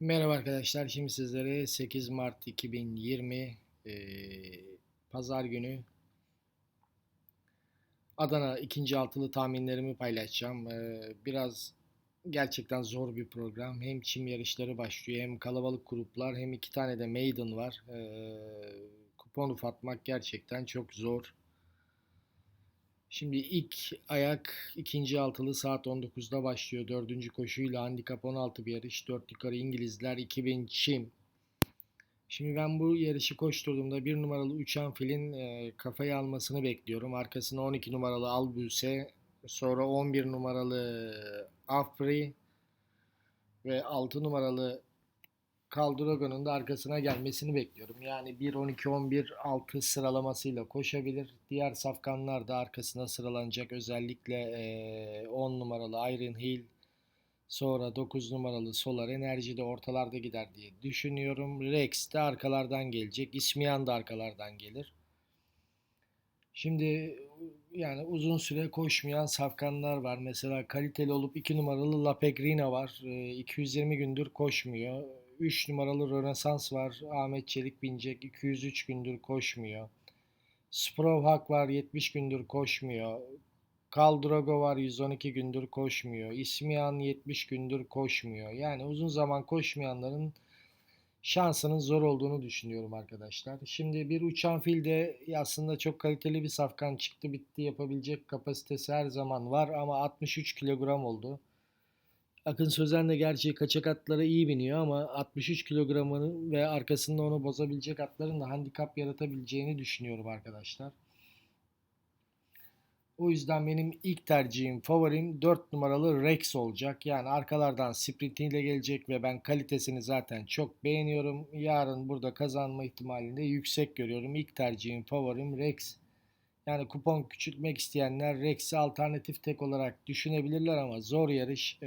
Merhaba arkadaşlar. Şimdi sizlere 8 Mart 2020 eee, Pazar günü Adana ikinci altılı tahminlerimi paylaşacağım. Eee, biraz gerçekten zor bir program. Hem çim yarışları başlıyor, hem kalabalık gruplar, hem iki tane de maiden var. Eee kupon ufatmak gerçekten çok zor. Şimdi ilk ayak ikinci altılı saat 19'da başlıyor. Dördüncü koşuyla handikap 16 bir yarış. Dört yukarı İngilizler 2000 çim. Şimdi ben bu yarışı koşturduğumda bir numaralı uçan filin e, kafayı almasını bekliyorum. Arkasına 12 numaralı Albüse, sonra 11 numaralı Afri ve 6 numaralı Caldrago'nun da arkasına gelmesini bekliyorum. Yani 1 12 11 6 sıralamasıyla koşabilir. Diğer safkanlar da arkasına sıralanacak. Özellikle eee, 10 numaralı Iron Hill, sonra 9 numaralı Solar Enerji de ortalarda gider diye düşünüyorum. Rex de arkalardan gelecek. İsmiyan da arkalardan gelir. Şimdi yani uzun süre koşmayan safkanlar var. Mesela kaliteli olup 2 numaralı La Pegrina var. Ee, 220 gündür koşmuyor. 3 numaralı Rönesans var. Ahmet Çelik binecek. 203 gündür koşmuyor. Sprovhak var. 70 gündür koşmuyor. Kaldrogo var 112 gündür koşmuyor. İsmihan 70 gündür koşmuyor. Yani uzun zaman koşmayanların şansının zor olduğunu düşünüyorum arkadaşlar. Şimdi bir uçan fil de aslında çok kaliteli bir safkan çıktı bitti yapabilecek kapasitesi her zaman var ama 63 kilogram oldu. Akın Sözen de gerçi kaçak atlara iyi biniyor ama 63 kilogramını ve arkasında onu bozabilecek atların da handikap yaratabileceğini düşünüyorum arkadaşlar. O yüzden benim ilk tercihim, favorim 4 numaralı Rex olacak. Yani arkalardan sprintiyle gelecek ve ben kalitesini zaten çok beğeniyorum. Yarın burada kazanma ihtimalini de yüksek görüyorum. İlk tercihim, favorim Rex. Yani kupon küçültmek isteyenler Rex'i alternatif tek olarak düşünebilirler ama zor yarış.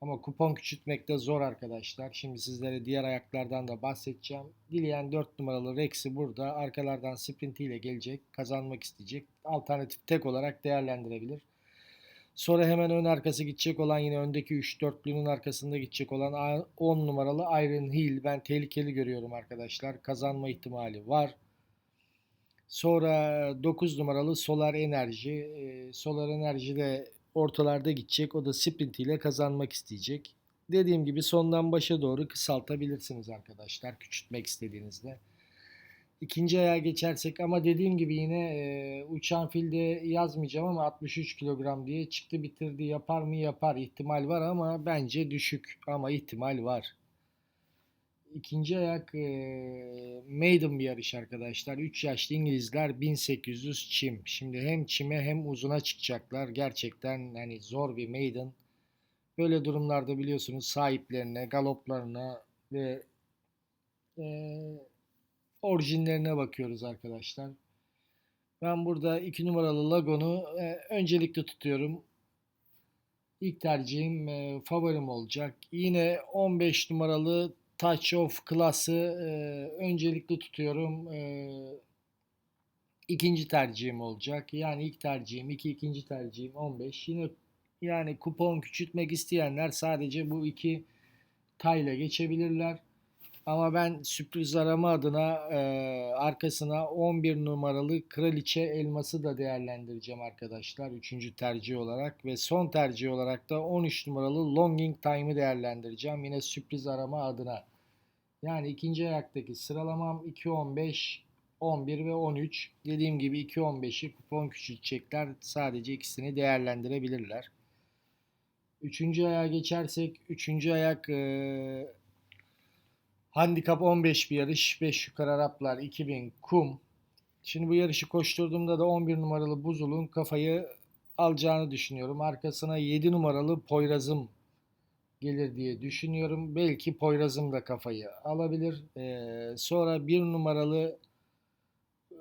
Ama kupon küçültmek de zor arkadaşlar. Şimdi sizlere diğer ayaklardan da bahsedeceğim. Dileyen 4 numaralı Rex'i burada arkalardan sprintiyle gelecek. Kazanmak isteyecek. Alternatif tek olarak değerlendirebilir. Sonra hemen ön arkası gidecek olan yine öndeki 3-4'lünün arkasında gidecek olan 10 numaralı Iron Hill. Ben tehlikeli görüyorum arkadaşlar. Kazanma ihtimali var. Sonra 9 numaralı Solar Enerji. Solar Enerji de ortalarda gidecek. O da sprint ile kazanmak isteyecek. Dediğim gibi sondan başa doğru kısaltabilirsiniz arkadaşlar küçültmek istediğinizde. İkinci ayağa geçersek ama dediğim gibi yine e, uçan filde yazmayacağım ama 63 kilogram diye çıktı bitirdi yapar mı yapar ihtimal var ama bence düşük ama ihtimal var. İkinci ayak e, maiden bir yarış arkadaşlar. 3 yaşlı İngilizler 1800 çim. Şimdi hem çime hem uzuna çıkacaklar. Gerçekten hani zor bir maiden. Böyle durumlarda biliyorsunuz sahiplerine, galoplarına ve e, orijinlerine bakıyoruz arkadaşlar. Ben burada 2 numaralı Lagon'u e, öncelikli tutuyorum. İlk tercihim e, favorim olacak. Yine 15 numaralı Touch of Class'ı e, öncelikli tutuyorum. E, ikinci tercihim olacak. Yani ilk tercihim 2, ikinci tercihim 15. Yine yani kupon küçültmek isteyenler sadece bu iki tayla geçebilirler. Ama ben sürpriz arama adına e, arkasına 11 numaralı Kraliçe elması da değerlendireceğim arkadaşlar. Üçüncü tercih olarak ve son tercih olarak da 13 numaralı Longing Time'ı değerlendireceğim. Yine sürpriz arama adına. Yani ikinci ayaktaki sıralamam 2, 15, 11 ve 13. Dediğim gibi 2, 15'i kupon küçültecekler. Sadece ikisini değerlendirebilirler. Üçüncü ayağa geçersek, üçüncü ayak e, handikap 15 bir yarış. 5 yukarı Araplar 2000 kum. Şimdi bu yarışı koşturduğumda da 11 numaralı Buzul'un kafayı alacağını düşünüyorum. Arkasına 7 numaralı Poyraz'ım gelir diye düşünüyorum. Belki Poyraz'ım da kafayı alabilir. Ee, sonra bir numaralı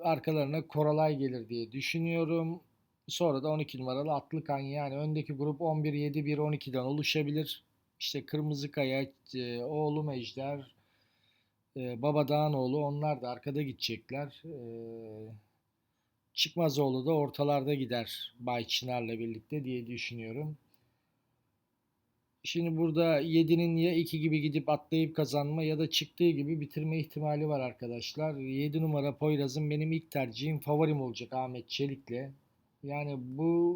arkalarına Koralay gelir diye düşünüyorum. Sonra da 12 numaralı Atlıkan yani öndeki grup 11, 7, 1, 12'den oluşabilir. İşte Kırmızı Kaya, e, oğlu Mejder, e, Baba Dağınoğlu onlar da arkada gidecekler. E, Çıkmazoğlu da ortalarda gider Bay Çınar'la birlikte diye düşünüyorum. Şimdi burada 7'nin ya 2 gibi gidip atlayıp kazanma ya da çıktığı gibi bitirme ihtimali var arkadaşlar. 7 numara Poyraz'ın benim ilk tercihim favorim olacak Ahmet Çelik'le. Yani bu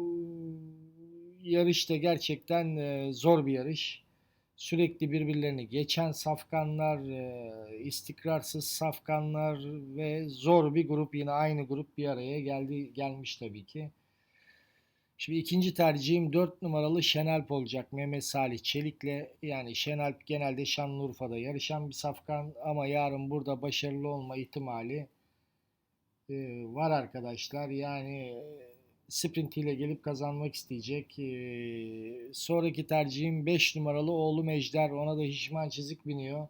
yarışta gerçekten zor bir yarış. Sürekli birbirlerini geçen safkanlar, e, istikrarsız safkanlar ve zor bir grup yine aynı grup bir araya geldi gelmiş tabii ki. Şimdi ikinci tercihim 4 numaralı Şenalp olacak Mehmet Salih Çelik'le. Yani Şenalp genelde Şanlıurfa'da yarışan bir safkan ama yarın burada başarılı olma ihtimali e, var arkadaşlar. Yani sprintiyle gelip kazanmak isteyecek. E, sonraki tercihim 5 numaralı oğlu Ejder. Ona da Hişman Çizik biniyor.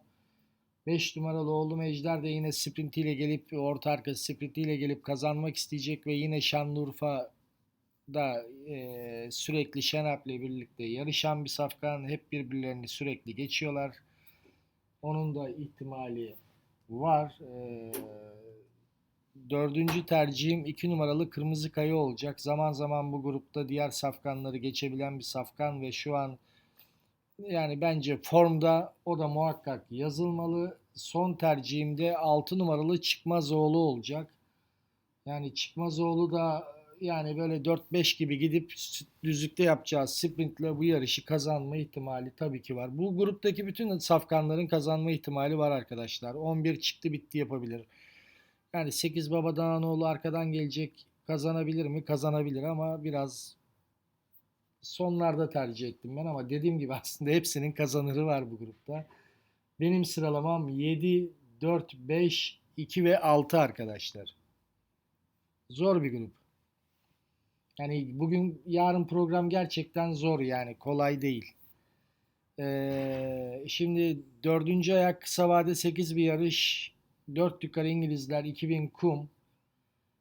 5 numaralı oğlu Ejder de yine sprintiyle gelip orta arka sprintiyle gelip kazanmak isteyecek ve yine Şanlıurfa da e, sürekli Şenap'le birlikte yarışan bir safkan. Hep birbirlerini sürekli geçiyorlar. Onun da ihtimali var. E, dördüncü tercihim 2 numaralı Kırmızı Kaya olacak. Zaman zaman bu grupta diğer safkanları geçebilen bir safkan ve şu an yani bence formda o da muhakkak yazılmalı. Son tercihimde 6 numaralı Çıkmazoğlu olacak. Yani Çıkmazoğlu da yani böyle 4-5 gibi gidip düzlükte yapacağız sprintle bu yarışı kazanma ihtimali tabii ki var. Bu gruptaki bütün safkanların kazanma ihtimali var arkadaşlar. 11 çıktı bitti yapabilir. Yani 8 Baba Dağanoğlu arkadan gelecek kazanabilir mi? Kazanabilir ama biraz sonlarda tercih ettim ben ama dediğim gibi aslında hepsinin kazanırı var bu grupta. Benim sıralamam 7, 4, 5, 2 ve 6 arkadaşlar. Zor bir grup. Yani bugün yarın program gerçekten zor yani kolay değil. Ee, şimdi dördüncü ayak kısa vade 8 bir yarış. 4 yukarı İngilizler 2000 kum.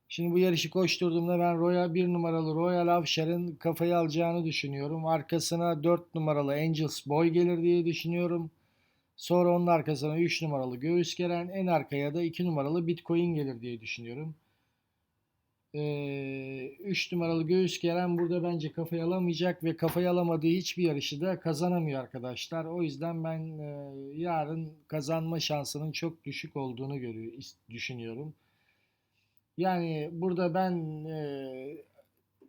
Şimdi bu yarışı koşturduğumda ben Royal 1 numaralı Royal Avşar'ın kafayı alacağını düşünüyorum. Arkasına 4 numaralı Angels Boy gelir diye düşünüyorum. Sonra onun arkasına 3 numaralı Göğüs Gelen, en arkaya da 2 numaralı Bitcoin gelir diye düşünüyorum. 3 numaralı Göğüs Gelen burada bence kafayı alamayacak ve kafayı alamadığı hiçbir yarışı da kazanamıyor arkadaşlar. O yüzden ben yarın kazanma şansının çok düşük olduğunu görüyor, düşünüyorum. Yani burada ben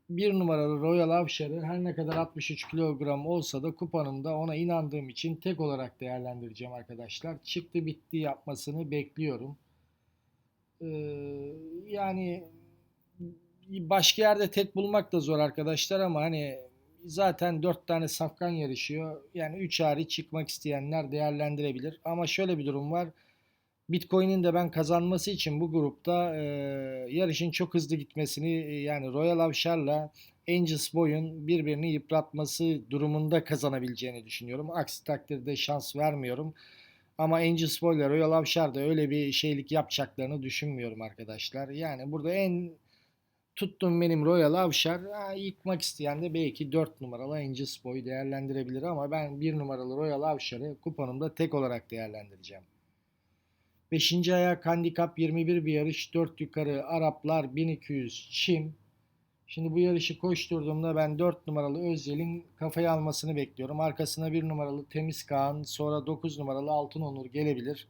bir numaralı Royal Avşar'ı her ne kadar 63 kilogram olsa da kupanımda ona inandığım için tek olarak değerlendireceğim arkadaşlar. Çıktı bitti yapmasını bekliyorum. Yani başka yerde tek bulmak da zor arkadaşlar ama hani zaten 4 tane safkan yarışıyor. Yani 3 hariç çıkmak isteyenler değerlendirebilir. Ama şöyle bir durum var. Bitcoin'in de ben kazanması için bu grupta e, yarışın çok hızlı gitmesini e, yani Royal Avşar'la Angels Boy'un birbirini yıpratması durumunda kazanabileceğini düşünüyorum. Aksi takdirde şans vermiyorum. Ama Angels Boy Royal Avşar da öyle bir şeylik yapacaklarını düşünmüyorum arkadaşlar. Yani burada en Tuttum benim Royal Avşar. Ha, yıkmak isteyen de belki 4 numaralı Angels Boy değerlendirebilir ama ben 1 numaralı Royal Avşar'ı kuponumda tek olarak değerlendireceğim. 5. ayak handikap 21 bir yarış. 4 yukarı Araplar 1200 Çim. Şimdi bu yarışı koşturduğumda ben 4 numaralı Özyel'in kafayı almasını bekliyorum. Arkasına 1 numaralı Temiz Kaan, sonra 9 numaralı Altın Onur gelebilir.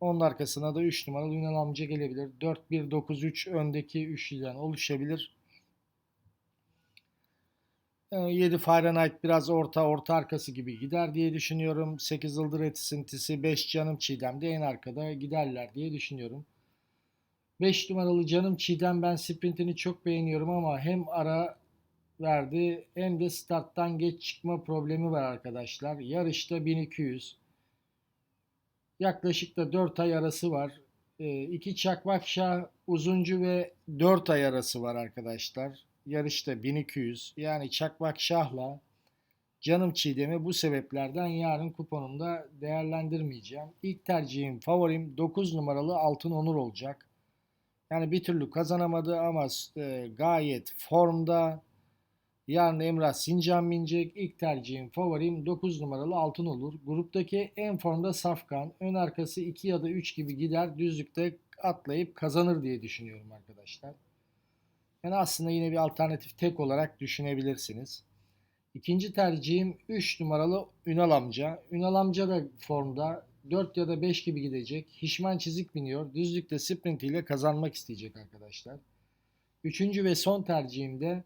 Onun arkasına da 3 numaralı Ünal amca gelebilir. 4-1-9-3 öndeki üçlüden oluşabilir. 7 ee, Fahrenheit biraz orta orta arkası gibi gider diye düşünüyorum. 8 Ildır Etisintisi 5 Canım Çiğdem de en arkada giderler diye düşünüyorum. 5 numaralı Canım Çiğdem ben sprintini çok beğeniyorum ama hem ara verdi hem de starttan geç çıkma problemi var arkadaşlar. Yarışta 1200. Yaklaşık da 4 ay arası var. 2 ee, Çakmakşah uzuncu ve 4 ay arası var arkadaşlar. Yarışta 1200. Yani Çakmakşah'la Canım Çiğdem'i bu sebeplerden yarın kuponumda değerlendirmeyeceğim. İlk tercihim, favorim 9 numaralı Altın Onur olacak. Yani bir türlü kazanamadı ama e, gayet formda. Yarın Emrah Sincan binecek. İlk tercihim favorim 9 numaralı altın olur. Gruptaki en formda Safkan. Ön arkası 2 ya da 3 gibi gider. Düzlükte atlayıp kazanır diye düşünüyorum arkadaşlar. Yani aslında yine bir alternatif tek olarak düşünebilirsiniz. İkinci tercihim 3 numaralı Ünal amca. Ünal amca da formda 4 ya da 5 gibi gidecek. Hişman çizik biniyor. Düzlükte sprint ile kazanmak isteyecek arkadaşlar. Üçüncü ve son tercihim de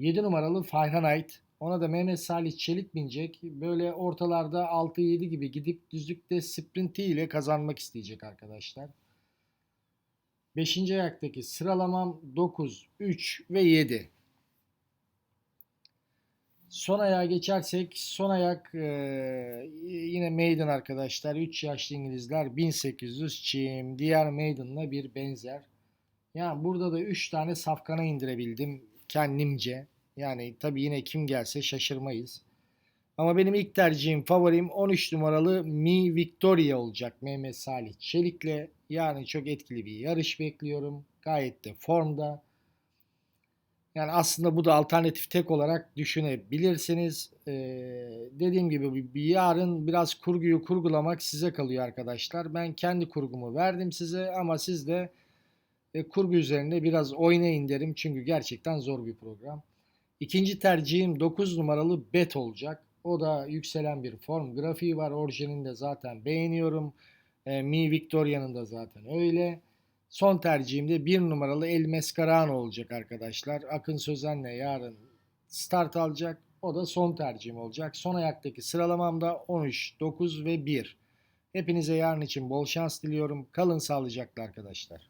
7 numaralı Fahrenheit. Ona da Mehmet Salih Çelik binecek. Böyle ortalarda 6-7 gibi gidip düzlükte sprinti ile kazanmak isteyecek arkadaşlar. Beşinci ayaktaki sıralamam 9, 3 ve 7. Son ayağa geçersek son ayak e, yine maiden arkadaşlar. 3 yaşlı İngilizler 1800 çim. Diğer maiden'la bir benzer. Yani burada da 3 tane safkana indirebildim kendimce. Yani tabii yine kim gelse şaşırmayız. Ama benim ilk tercihim favorim 13 numaralı Mi Victoria olacak Mehmet Salih Çelik'le. Yani çok etkili bir yarış bekliyorum. Gayet de formda. Yani aslında bu da alternatif tek olarak düşünebilirsiniz. Ee, dediğim gibi bir- yarın biraz kurguyu kurgulamak size kalıyor arkadaşlar. Ben kendi kurgumu verdim size ama siz de e, kurgu üzerinde biraz oynayın derim. Çünkü gerçekten zor bir program. İkinci tercihim 9 numaralı Bet olacak. O da yükselen bir form grafiği var. Orijinini de zaten beğeniyorum. E, Mi Victoria'nın da zaten öyle. Son tercihim de 1 numaralı El Mescarano olacak arkadaşlar. Akın Sözen'le yarın start alacak. O da son tercihim olacak. Son ayaktaki sıralamamda 13, 9 ve 1. Hepinize yarın için bol şans diliyorum. Kalın sağlıcakla arkadaşlar.